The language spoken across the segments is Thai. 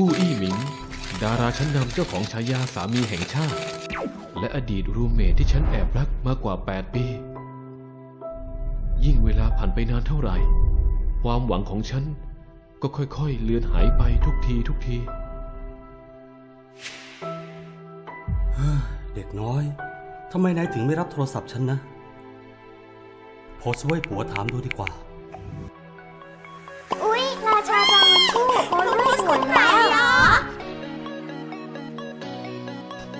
ฟู่อี้หมิง ดาราชั้นนำเจ้าของฉายาสามีแห่งชาติ และอดีตรูมเมทที่ฉันแอบรักมากกว่า 8 ปี ยิ่งเวลาผ่านไปนานเท่าไหร่ ความหวังของฉันก็ค่อยๆ เลือนหายไปทุกทีทุกทีเด็กน้อยทำไมนายถึงไม่รับโทรศัพท์ฉันนะโพสไว้ผัวถามดูดีกว่า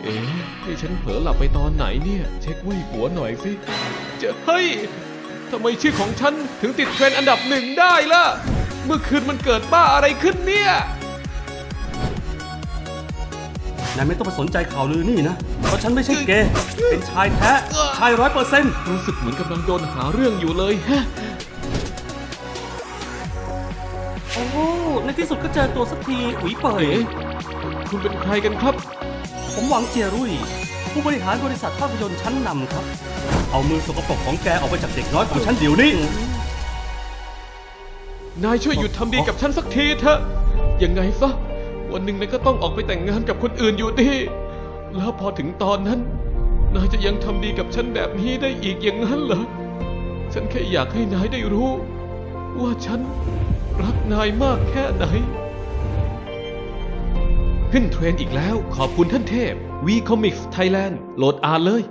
เอ๊ะนี่ฉันเผลอหลับไปตอนไหนเนี่ย เช็ควุ้ยหัวหน่อยสิเจะเฮ้ยทำไมชื่อของฉันถึงติดเทรนด์อันดับหนึ่งได้ล่ะ เมื่อคืนมันเกิดบ้าอะไรขึ้นเนี่ย นายไม่ต้องไปสนใจข่าวลือนี่นะ เพราะฉันไม่ใช่เกย์ เป็นชายแท้ ชายร้อยเปอร์เซ็นต์รู้สึกเหมือนกำลังโดนหาเรื่องอยู่เลยฮะ โอ้โหในที่สุดก็เจอตัวสักที อุ๋ยเป่ยเอ๊ะคุณเป็นใครกันครับ ผมหวังเจียรุ่ย ผู้บริหารบริษัทภาพยนตร์ชั้นนำครับ เอามือสกปรกของแกออกไปจากเด็กน้อยของฉันเดี๋ยวนี้ นายช่วยหยุดทำดีกับฉันสักทีเถอะ ยังไงซะ วันหนึ่งนายก็ต้องออกไปแต่งงานกับคนอื่นอยู่ดี แล้วพอถึงตอนนั้น นายจะยังทำดีกับฉันแบบนี้ได้อีกอย่างนั้นเหรอ ฉันแค่อยากให้นายได้รู้ ว่าฉันรักนายมากแค่ไหน ขึ้นเทรนด์อีกแล้ว ขอบคุณท่านเทพ V Comics Thailand โหลดอ่านเลย